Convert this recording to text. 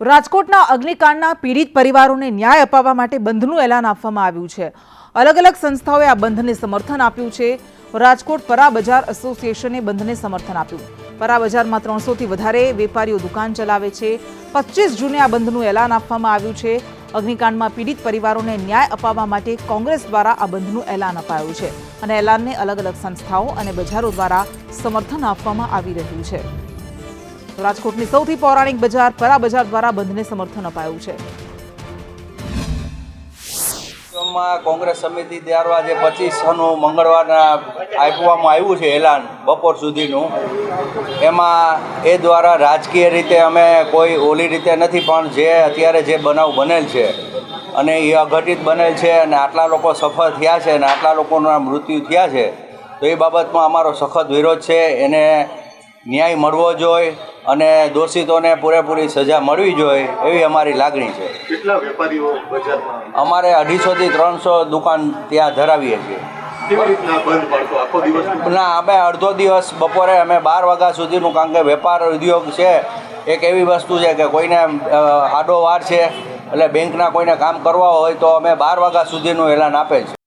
રાજકોટના અગ્નિકાંડના પીડિત પરિવારોને ન્યાય અપાવવા માટે બંધનું એલાન આપવામાં આવ્યું છે. અલગ અલગ સંસ્થાઓએ આ બંધને સમર્થન આપ્યું છે. રાજકોટ પરા બજાર એસોસિએશને બંધને સમર્થન આપ્યું. પરા બજારમાં ત્રણસોથી વધારે વેપારીઓ દુકાન ચલાવે છે. પચીસ જૂને આ બંધનું એલાન આપવામાં આવ્યું છે. અગ્નિકાંડમાં પીડિત પરિવારોને ન્યાય અપાવવા માટે કોંગ્રેસ દ્વારા આ બંધનું એલાન અપાયું છે અને એલાનને અલગ અલગ સંસ્થાઓ અને બજારો દ્વારા સમર્થન આપવામાં આવી રહ્યું છે. રાજકોટની સૌથી પૌરાણિક બજાર પરા બજાર દ્વારા બંધને સમર્થન અપાયું છે. કોંગ્રેસ સમિતિ દ્વારા જે પચીસનું મંગળવારના આપવામાં આવ્યું છે એલાન બપોર સુધીનું, એમાં એ દ્વારા રાજકીય રીતે અમે કોઈ ઓલી રીતે નથી, પણ જે અત્યારે જે બનાવ બનેલ છે અને એ અઘટિત બનેલ છે અને આટલા લોકો સફળ થયા છે અને આટલા લોકોના મૃત્યુ થયા છે, તો એ બાબતમાં અમારો સખત વિરોધ છે. એને ન્યાય મળવો જોઈએ અને દોષિતોને પૂરેપૂરી સજા મળવી જોઈએ એવી અમારી લાગણી છે. કેટલા વેપારીઓ બજારમાં? અમારે અઢીસોથી ત્રણસો દુકાન ત્યાં ધરાવીએ છીએ. ના અમે અડધો દિવસ બપોરે અમે બાર વાગ્યા સુધીનું કારણ કે વેપાર ઉદ્યોગ છે એક એવી વસ્તુ છે કે કોઈને આડો વાર છે એટલે બેંકના કોઈને કામ કરવા હોય તો અમે બાર વાગ્યા સુધીનું એલાન આપે છે.